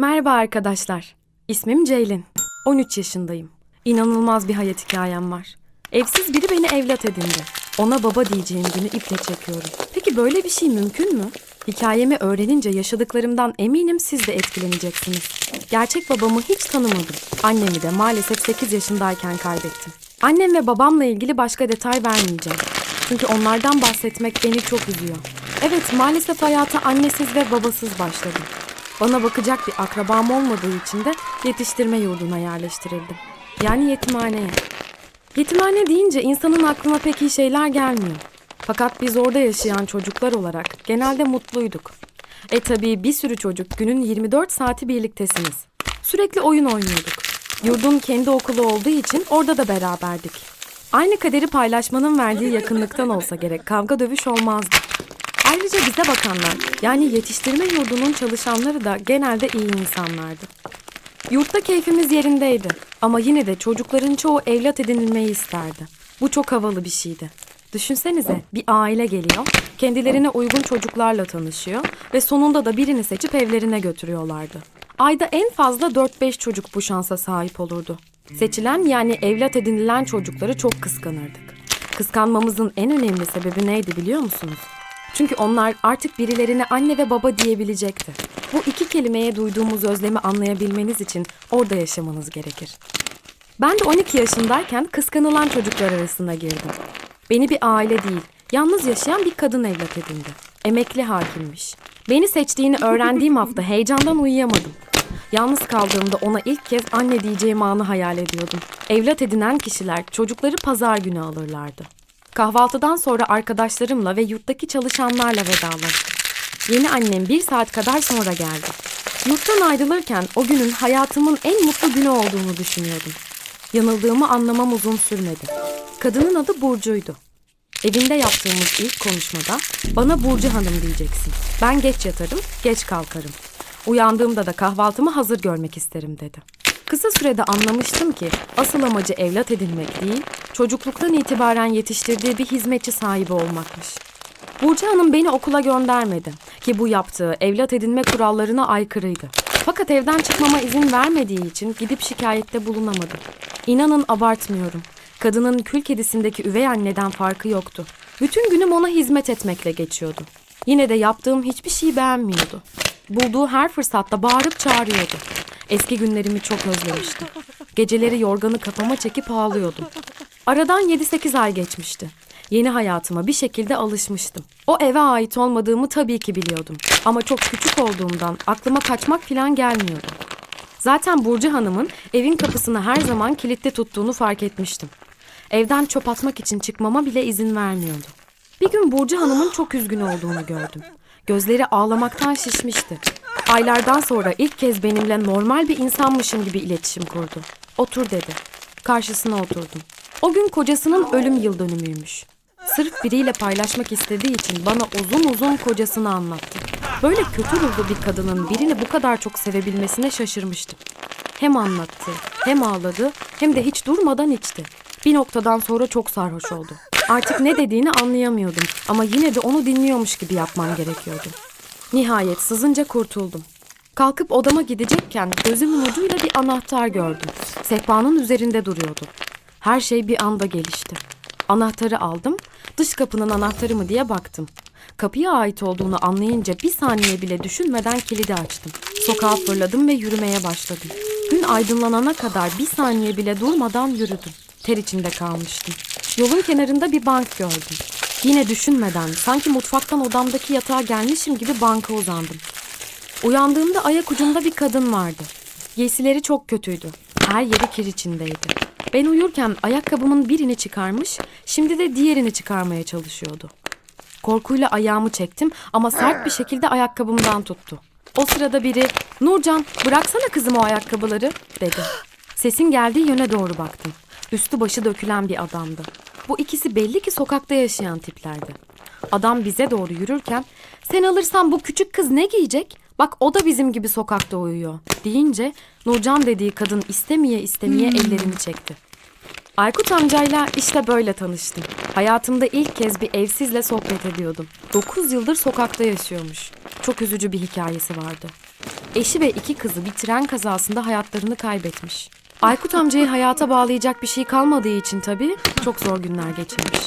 Merhaba arkadaşlar. İsmim Ceylin. 13 yaşındayım. İnanılmaz bir hayat hikayem var. Evsiz biri beni evlat edindi. Ona baba diyeceğim günü iple çekiyorum. Peki böyle bir şey mümkün mü? Hikayemi öğrenince yaşadıklarımdan eminim siz de etkileneceksiniz. Gerçek babamı hiç tanımadım. Annemi de maalesef 8 yaşındayken kaybettim. Annem ve babamla ilgili başka detay vermeyeceğim. Çünkü onlardan bahsetmek beni çok üzüyor. Evet maalesef hayata annesiz ve babasız başladım. Bana bakacak bir akrabam olmadığı için de yetiştirme yurduna yerleştirildim. Yani yetimhaneye. Yetimhane deyince insanın aklına pek iyi şeyler gelmiyor. Fakat biz orada yaşayan çocuklar olarak genelde mutluyduk. E tabii bir sürü çocuk günün 24 saati birliktesiniz. Sürekli oyun oynuyorduk. Yurdun kendi okulu olduğu için orada da beraberdik. Aynı kaderi paylaşmanın verdiği yakınlıktan olsa gerek kavga dövüş olmazdı. Ayrıca bize bakanlar yani yetiştirme yurdunun çalışanları da genelde iyi insanlardı. Yurtta keyfimiz yerindeydi ama yine de çocukların çoğu evlat edinilmeyi isterdi. Bu çok havalı bir şeydi. Düşünsenize bir aile geliyor, kendilerine uygun çocuklarla tanışıyor ve sonunda da birini seçip evlerine götürüyorlardı. Ayda en fazla 4-5 çocuk bu şansa sahip olurdu. Seçilen yani evlat edinilen çocukları çok kıskanırdık. Kıskanmamızın en önemli sebebi neydi biliyor musunuz? Çünkü onlar artık birilerine anne ve baba diyebilecekti. Bu iki kelimeye duyduğumuz özlemi anlayabilmeniz için orada yaşamanız gerekir. Ben de 12 yaşındayken kıskanılan çocuklar arasına girdim. Beni bir aile değil, yalnız yaşayan bir kadın evlat edindi. Emekli hakimmiş. Beni seçtiğini öğrendiğim hafta heyecandan uyuyamadım. Yalnız kaldığımda ona ilk kez anne diyeceğim anı hayal ediyordum. Evlat edinen kişiler çocukları pazar günü alırlardı. Kahvaltıdan sonra arkadaşlarımla ve yurttaki çalışanlarla vedalaştık. Yeni annem bir saat kadar sonra geldi. Yurttan ayrılırken o günün hayatımın en mutlu günü olduğunu düşünüyordum. Yanıldığımı anlamam uzun sürmedi. Kadının adı Burcu'ydu. Evinde yaptığımız ilk konuşmada bana Burcu Hanım diyeceksin. Ben geç yatarım, geç kalkarım. Uyandığımda da kahvaltımı hazır görmek isterim dedi. Kısa sürede anlamıştım ki asıl amacı evlat edinmek değil, çocukluktan itibaren yetiştirdiği bir hizmetçi sahibi olmakmış. Burcu Hanım beni okula göndermedi ki bu yaptığı evlat edinme kurallarına aykırıydı. Fakat evden çıkmama izin vermediği için gidip şikayette bulunamadım. İnanın abartmıyorum. Kadının kül kedisindeki üvey anneden farkı yoktu. Bütün günüm ona hizmet etmekle geçiyordu. Yine de yaptığım hiçbir şeyi beğenmiyordu. Bulduğu her fırsatta bağırıp çağırıyordu. Eski günlerimi çok özlemiştim. Geceleri yorganı kafama çekip ağlıyordum. Aradan 7-8 ay geçmişti. Yeni hayatıma bir şekilde alışmıştım. O eve ait olmadığımı tabii ki biliyordum. Ama çok küçük olduğumdan aklıma kaçmak falan gelmiyordu. Zaten Burcu Hanım'ın evin kapısını her zaman kilitli tuttuğunu fark etmiştim. Evden çöp atmak için çıkmama bile izin vermiyordu. Bir gün Burcu Hanım'ın çok üzgün olduğunu gördüm. Gözleri ağlamaktan şişmişti. Aylardan sonra ilk kez benimle normal bir insanmışım gibi iletişim kurdu. Otur dedi. Karşısına oturdum. O gün kocasının ölüm yıl dönümüymüş. Sırf biriyle paylaşmak istediği için bana uzun uzun kocasını anlattı. Böyle kötü ruhlu bir kadının birini bu kadar çok sevebilmesine şaşırmıştım. Hem anlattı, hem ağladı, hem de hiç durmadan içti. Bir noktadan sonra çok sarhoş oldu. Artık ne dediğini anlayamıyordum ama yine de onu dinliyormuş gibi yapmam gerekiyordu. Nihayet sızınca kurtuldum. Kalkıp odama gidecekken gözümün ucuyla bir anahtar gördüm. Sehpanın üzerinde duruyordu. Her şey bir anda gelişti. Anahtarı aldım, dış kapının anahtarı mı diye baktım. Kapıya ait olduğunu anlayınca bir saniye bile düşünmeden kilidi açtım. Sokağa fırladım ve yürümeye başladım. Gün aydınlanana kadar bir saniye bile durmadan yürüdüm. Ter içinde kalmıştım. Yolun kenarında bir bank gördüm. Yine düşünmeden sanki mutfaktan odamdaki yatağa gelmişim gibi banka uzandım. Uyandığımda ayak ucumda bir kadın vardı. Giysileri çok kötüydü. Her yeri kir içindeydi. Ben uyurken ayakkabımın birini çıkarmış, şimdi de diğerini çıkarmaya çalışıyordu. Korkuyla ayağımı çektim ama sert bir şekilde ayakkabımdan tuttu. O sırada biri, Nurcan bıraksana kızım o ayakkabıları dedi. Sesin geldiği yöne doğru baktım. Üstü başı dökülen bir adamdı. Bu ikisi belli ki sokakta yaşayan tiplerdi. Adam bize doğru yürürken sen alırsan bu küçük kız ne giyecek? Bak o da bizim gibi sokakta uyuyor deyince Nurcan dediği kadın istemeye istemeye ellerini çekti. Aykut amcayla işte böyle tanıştım. Hayatımda ilk kez bir evsizle sohbet ediyordum. 9 yıldır sokakta yaşıyormuş. Çok üzücü bir hikayesi vardı. Eşi ve iki kızı bir tren kazasında hayatlarını kaybetmiş. Aykut amcayı hayata bağlayacak bir şey kalmadığı için tabii çok zor günler geçirmiş.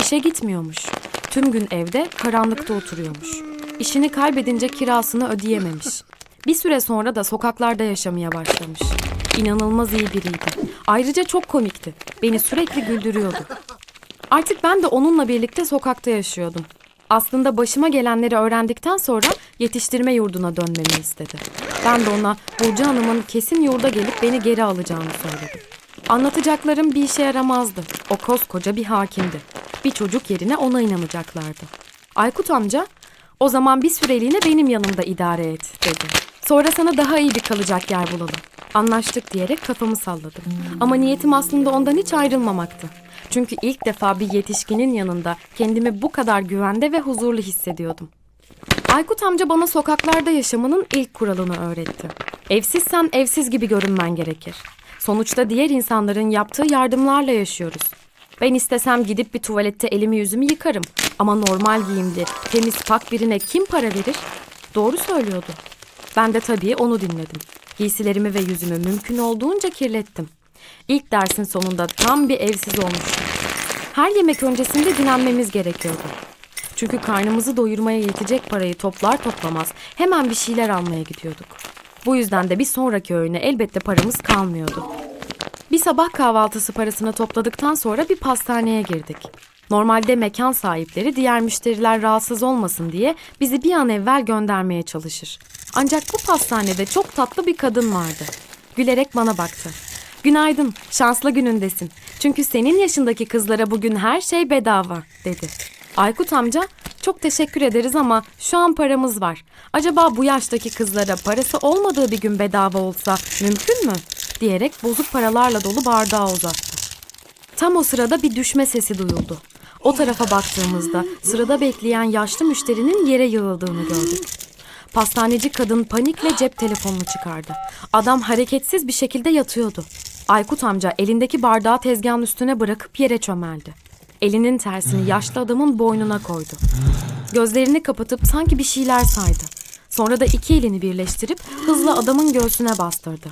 İşe gitmiyormuş. Tüm gün evde karanlıkta oturuyormuş. İşini kaybedince kirasını ödeyememiş. Bir süre sonra da sokaklarda yaşamaya başlamış. İnanılmaz iyi biriydi. Ayrıca çok komikti. Beni sürekli güldürüyordu. Artık ben de onunla birlikte sokakta yaşıyordum. Aslında başıma gelenleri öğrendikten sonra yetiştirme yurduna dönmemi istedi. Ben de ona Burcu Hanım'ın kesin yurda gelip beni geri alacağını söyledim. Anlatacaklarım bir işe yaramazdı. O koskoca bir hakimdi. Bir çocuk yerine ona inanacaklardı. Aykut amca, o zaman bir süreliğine benim yanımda idare et dedi. Sonra sana daha iyi bir kalacak yer bulalım. Anlaştık diyerek kafamı salladım. Ama niyetim aslında ondan hiç ayrılmamaktı. Çünkü ilk defa bir yetişkinin yanında kendimi bu kadar güvende ve huzurlu hissediyordum. Aykut amca bana sokaklarda yaşamanın ilk kuralını öğretti. Evsizsen evsiz gibi görünmen gerekir. Sonuçta diğer insanların yaptığı yardımlarla yaşıyoruz. Ben istesem gidip bir tuvalette elimi yüzümü yıkarım. Ama normal giyimli, temiz pak birine kim para verir? Doğru söylüyordu. Ben de tabii onu dinledim. Giysilerimi ve yüzümü mümkün olduğunca kirlettim. İlk dersin sonunda tam bir evsiz olmuştum. Her yemek öncesinde dinlenmemiz gerekiyordu. Çünkü karnımızı doyurmaya yetecek parayı toplar toplamaz hemen bir şeyler almaya gidiyorduk. Bu yüzden de bir sonraki öğüne elbette paramız kalmıyordu. Bir sabah kahvaltısı parasını topladıktan sonra bir pastaneye girdik. Normalde mekan sahipleri diğer müşteriler rahatsız olmasın diye bizi bir an evvel göndermeye çalışır. Ancak bu pastanede çok tatlı bir kadın vardı. Gülerek bana baktı. Günaydın, şanslı günündesin. Çünkü senin yaşındaki kızlara bugün her şey bedava, dedi. Aykut amca, çok teşekkür ederiz ama şu an paramız var. Acaba bu yaştaki kızlara parası olmadığı bir gün bedava olsa mümkün mü? diyerek bozuk paralarla dolu bardağı uzattı. Tam o sırada bir düşme sesi duyuldu. O tarafa baktığımızda sırada bekleyen yaşlı müşterinin yere yığıldığını gördük. Pastaneci kadın panikle cep telefonunu çıkardı. Adam hareketsiz bir şekilde yatıyordu. Aykut amca elindeki bardağı tezgahın üstüne bırakıp yere çömeldi. Elinin tersini yaşlı adamın boynuna koydu. Gözlerini kapatıp sanki bir şeyler saydı. Sonra da iki elini birleştirip hızla adamın göğsüne bastırdı.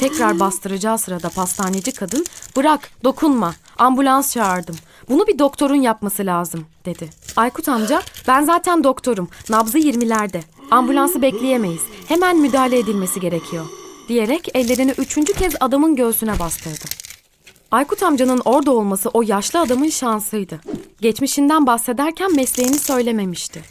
Tekrar bastıracağı sırada pastaneci kadın bırak dokunma ambulans çağırdım. Bunu bir doktorun yapması lazım dedi. Aykut amca ben zaten doktorum nabzı 20'lerde ambulansı bekleyemeyiz hemen müdahale edilmesi gerekiyor diyerek ellerini üçüncü kez adamın göğsüne bastırdı. Aykut amcanın orada olması o yaşlı adamın şansıydı. Geçmişinden bahsederken mesleğini söylememişti.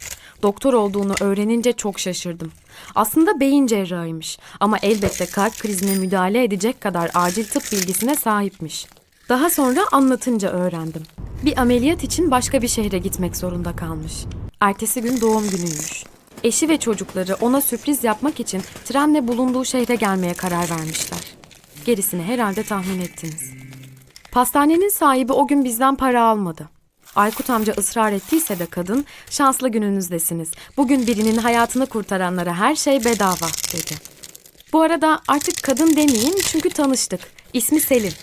Doktor olduğunu öğrenince çok şaşırdım. Aslında beyin cerrahıymış ama elbette kalp krizine müdahale edecek kadar acil tıp bilgisine sahipmiş. Daha sonra anlatınca öğrendim. Bir ameliyat için başka bir şehre gitmek zorunda kalmış. Ertesi gün doğum günüymüş. Eşi ve çocukları ona sürpriz yapmak için trenle bulunduğu şehre gelmeye karar vermişler. Gerisini herhalde tahmin ettiniz. Pastanenin sahibi o gün bizden para almadı. Aykut amca ısrar ettiyse de kadın, şanslı gününüzdesiniz. Bugün birinin hayatını kurtaranlara her şey bedava dedi. Bu arada artık kadın demeyin çünkü tanıştık. İsmi Selin.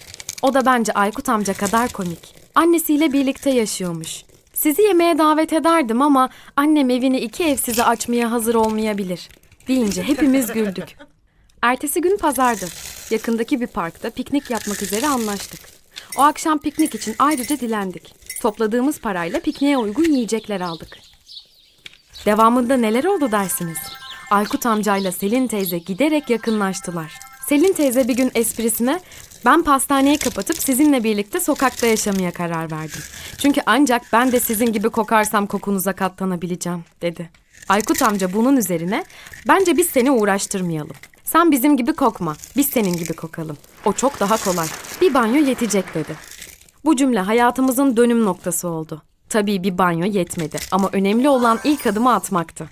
O da bence Aykut amca kadar komik. Annesiyle birlikte yaşıyormuş. Sizi yemeğe davet ederdim ama annem evini iki evsize açmaya hazır olmayabilir. Deyince hepimiz güldük. Ertesi gün pazardı. Yakındaki bir parkta piknik yapmak üzere anlaştık. O akşam piknik için ayrıca dilendik. Topladığımız parayla pikniğe uygun yiyecekler aldık. Devamında neler oldu dersiniz? Aykut amcayla Selin teyze giderek yakınlaştılar. Selin teyze bir gün esprisine ben pastaneyi kapatıp sizinle birlikte sokakta yaşamaya karar verdim. Çünkü ancak ben de sizin gibi kokarsam kokunuza katlanabileceğim dedi. Aykut amca bunun üzerine bence biz seni uğraştırmayalım. Sen bizim gibi kokma, biz senin gibi kokalım. O çok daha kolay. Bir banyo yetecek dedi. Bu cümle hayatımızın dönüm noktası oldu. Tabii bir banyo yetmedi ama önemli olan ilk adımı atmaktı.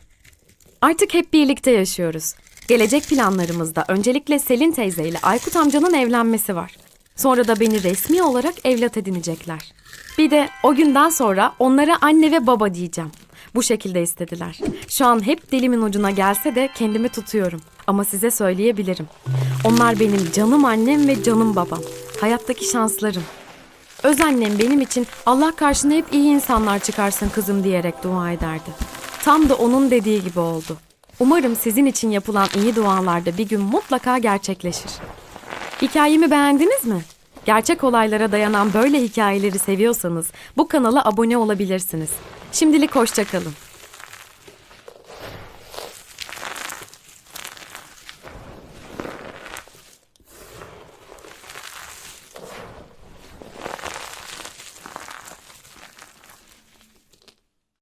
Artık hep birlikte yaşıyoruz. Gelecek planlarımızda öncelikle Selin teyze ile Aykut amcanın evlenmesi var. Sonra da beni resmi olarak evlat edinecekler. Bir de o günden sonra onlara anne ve baba diyeceğim. Bu şekilde istediler. Şu an hep dilimin ucuna gelse de kendimi tutuyorum. Ama size söyleyebilirim. Onlar benim canım annem ve canım babam. Hayattaki şanslarım. Öz annem benim için Allah karşına hep iyi insanlar çıkarsın kızım diyerek dua ederdi. Tam da onun dediği gibi oldu. Umarım sizin için yapılan iyi dualarda bir gün mutlaka gerçekleşir. Hikayemi beğendiniz mi? Gerçek olaylara dayanan böyle hikayeleri seviyorsanız bu kanala abone olabilirsiniz. Şimdilik hoşçakalın.